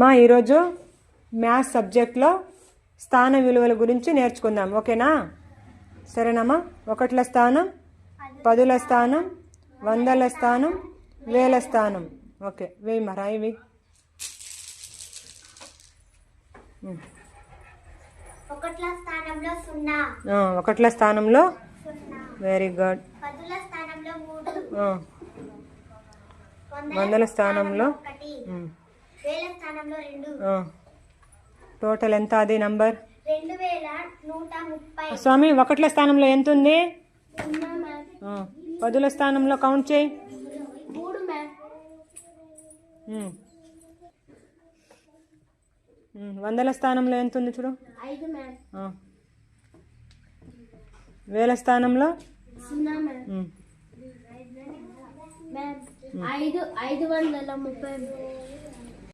మా ఈరోజు మ్యాథ్స్ సబ్జెక్ట్లో స్థాన విలువల గురించి నేర్చుకుందాం. ఓకేనా? సరేనమ్మా? ఒకట్ల స్థానం పదుల స్థానం వందల స్థానం వేల స్థానం. ఓకే వేయి మా రాయి వేయి. ఒకట్ల స్థానంలో వెరీ గుడ్ వందల స్థానంలో టోటల్ ఎంత అది నంబర్ స్వామి ఒకట్ల స్థానంలో ఎంత ఉంది? పదుల స్థానంలో కౌంట్ చేయి. వందల స్థానంలో ఎంత ఉంది చూడు. వేల స్థానంలో? ఐదు ఐదు వందల ముప్పై.